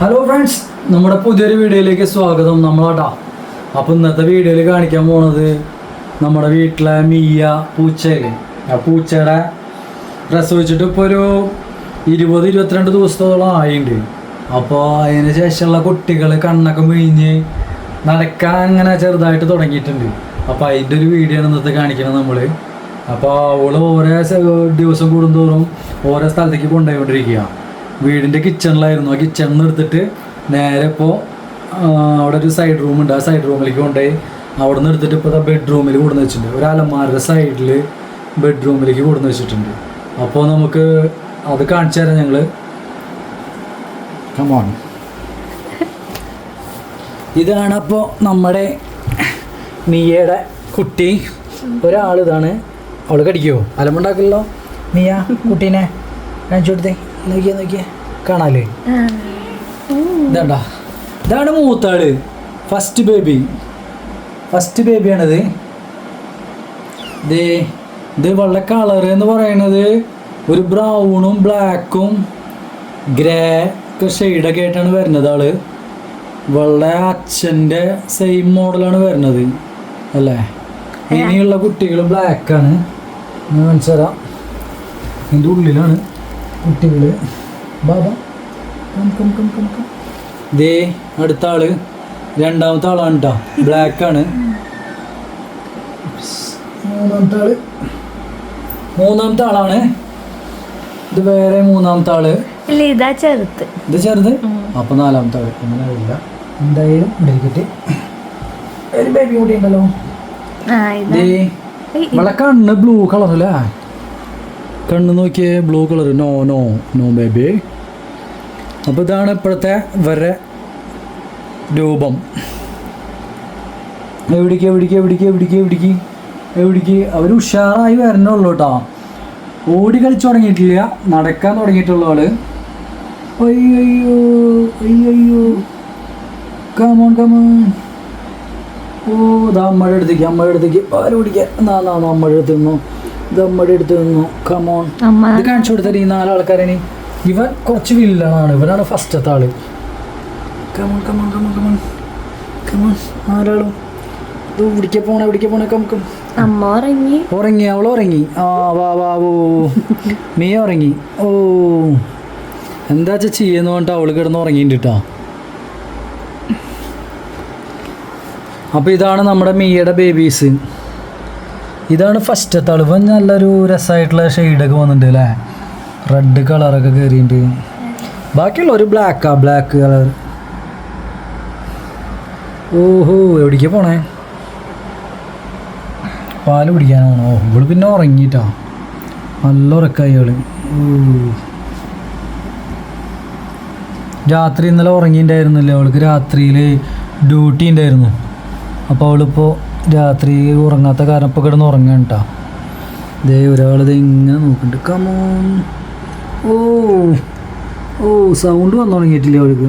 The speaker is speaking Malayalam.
ഹലോ ഫ്രണ്ട്സ് നമ്മുടെ പുതിയൊരു വീഡിയോയിലേക്ക് സ്വാഗതം. നമ്മളാട്ടാ അപ്പോൾ ഇന്നത്തെ വീഡിയോയിൽ കാണിക്കാൻ പോണത് നമ്മുടെ വീട്ടിലെ മീയ പൂച്ചയില്ലേ? ആ പൂച്ചയുടെ പ്രസവിച്ചിട്ട് ഇപ്പോൾ ഒരു ഇരുപത് ഇരുപത്തിരണ്ട് ദിവസത്തോളം ആയിണ്ട്. അപ്പോൾ അതിന് ശേഷമുള്ള കുട്ടികൾ കണ്ണൊക്കെ മിഴിഞ്ഞ് നടക്കാൻ അങ്ങനെ ചെറുതായിട്ട് തുടങ്ങിയിട്ടുണ്ട്. അപ്പോൾ അതിന്റെ ഒരു വീഡിയോ ആണ് ഇന്നത്തെ കാണിക്കുന്നത് നമ്മൾ അപ്പോൾ അവൾ ഓരോ ദിവസം കൂടുന്തോറും ഓരോ സ്ഥലത്തേക്ക് കൊണ്ടുപോയിക്കൊണ്ടിരിക്കുക വീടിന്റെ കിച്ചണിലായിരുന്നു ആ കിച്ചണിൽ നിന്ന് എടുത്തിട്ട് നേരെ ഇപ്പോൾ അവിടെ ഒരു സൈഡ് റൂം ഉണ്ട്. ആ സൈഡ് റൂമിലേക്ക് കൊണ്ടുപോയി. അവിടെ നിന്ന് എടുത്തിട്ട് ഇപ്പോൾ ബെഡ്റൂമിൽ കൂടുന്ന വെച്ചിട്ടുണ്ട്. ഒരു അലമാരുടെ സൈഡിൽ ബെഡ്റൂമിലേക്ക് കൂടുന്ന വെച്ചിട്ടുണ്ട്. അപ്പോൾ നമുക്ക് അത് കാണിച്ചു തരാം ഞങ്ങൾ കമോൺ ഇതാണ് അപ്പോൾ നമ്മുടെ മിയയുടെ കുട്ടി. ഒരാൾ ഇതാണ് അവൾ കടിക്കുമോ അലമുണ്ടാക്കില്ലല്ലോ മിയ കുട്ടീനെ കാണിച്ചു കൊടുത്തേ. നോക്കിയേ നോക്കിയേ. കാണാല്ലേ? ഇതാണ്ടാ. ഇതാണ് മൂത്താൾ. ഫസ്റ്റ് ബേബി ഫസ്റ്റ് ബേബിയാണിത് ദേ ഇത് വെള്ള കളർ എന്ന് പറയുന്നത് ഒരു ബ്രൗണും ബ്ലാക്കും ഗ്രേ ഒക്കെ ഷെയ്ഡൊക്കെ ആയിട്ടാണ് വരുന്നത് ആൾ. വെള്ള അച്ഛന്റെ സെയിം മോഡലാണ് വരുന്നത്. അല്ലേ? ഇനിയുള്ള കുട്ടികൾ ബ്ലാക്കാണ് മനസ്സിലാം ഇതിന്റെ ഉള്ളിലാണ്. കുട്ടികൾ ബാബ come come come come come ദേ അടുത്ത ആൾ രണ്ടാമത്തെ ആളാണ് കേട്ടോ ആണ്. മൂന്നാമത്തെ ആൾ മൂന്നാമത്തെ ആളാണ്. ഇത് വേറെ മൂന്നാമത്തെ ആൾ. ഇല്ല ഇതാ ചെറുത്ത് ഇത് ചെറുത്? അപ്പൊ നാലാമത്തെ ആൾ. അങ്ങനെ അറിയില്ല എന്തായാലും ഇടയ്ക്കിട്ട്. ഒരു ബേബി കൂടി ഉണ്ടല്ലോ. ഇവളെ കണ്ണ് ബ്ലൂ കളറല്ലേ കണ്ണ് നോക്കിയേ blue colour no no no baby അപ്പോൾ ഇതാണ് ഇപ്പോഴത്തെ വരെ രൂപം. എവിടേക്ക് എവിടേക്ക് എവിടേക്ക് എവിടേക്ക് എവിടേക്ക്? എവിടേക്ക്? അവർ ഉഷാറായി വരണുള്ളൂ കേട്ടോ ഓടി കളിച്ചു തുടങ്ങിയിട്ടില്ല. നടക്കാൻ തുടങ്ങിയിട്ടുള്ള ആൾ അയ്യോ അയ്യോ ഓ ഇതാ അമ്മയുടെ അടുത്തേക്ക് അമ്മയുടെ അടുത്തേക്ക്. കുടിക്കാൻ എന്നാ അമ്മയുടെ അടുത്ത് അമ്മയുടെ അടുത്ത് നിന്നു. കമോൺ ഇത് കാണിച്ചു കൊടുത്തത് ഈ നാലാൾക്കാരനി. ഇവൻ കുറച്ച് വില്ലനാണ്. ഇവനാണ് ഫസ്റ്റത്തെ ആൾ. Come on come on come on come on come on നാലാളും. ഇവിടേക്ക് പോണേ ഇവിടേക്ക് പോണേ. കം കം അമ്മ ഉറങ്ങി. ഉറങ്ങി അവൾ ഉറങ്ങി. ആ വാ വാ ഓ നീ ഉറങ്ങി. ഓ. എന്താ ചെയ്യുന്ന പറഞ്ഞിട്ട് അവൾ കിടന്ന് ഉറങ്ങിയിട്ട് അപ്പോൾ ഇതാണ് നമ്മുടെ മീയുടെ ബേബീസ് ഇതാണ് ഫസ്റ്റ് തളിവ്. നല്ലൊരു രസമായിട്ടുള്ള ഷെയ്ഡൊക്കെ വന്നിട്ടുണ്ട് അല്ലേ റെഡ് കളറൊക്കെ കയറിയിട്ട് ബാക്കിയുള്ള ഒരു ബ്ലാക്കാ ബ്ലാക്ക് കളർ ഓഹോ എവിടേക്കാ പോണേ? പാൽ കുടിക്കാനാണോ. ഇവൾ പിന്നെ ഉറങ്ങിയിട്ടാ. നല്ല ഉറക്കായി അവൾ ഊ. രാത്രി ഇന്നലെ ഉറങ്ങിയിട്ടുണ്ടായിരുന്നില്ല അവൾക്ക് രാത്രിയിൽ ഡ്യൂട്ടി ഉണ്ടായിരുന്നു അപ്പോൾ അവളിപ്പോൾ രാത്രി ഉറങ്ങാത്ത കാരണം ഇപ്പോൾ കിടന്ന് ഉറങ്ങാണ് കേട്ടോ ദേ ഒരാളിത് ഇങ്ങനെ നോക്കുന്നുണ്ട് കമോൺ ഓ ഓ സൗണ്ട് വന്നു തുടങ്ങിയിട്ടില്ല അവൾക്ക്?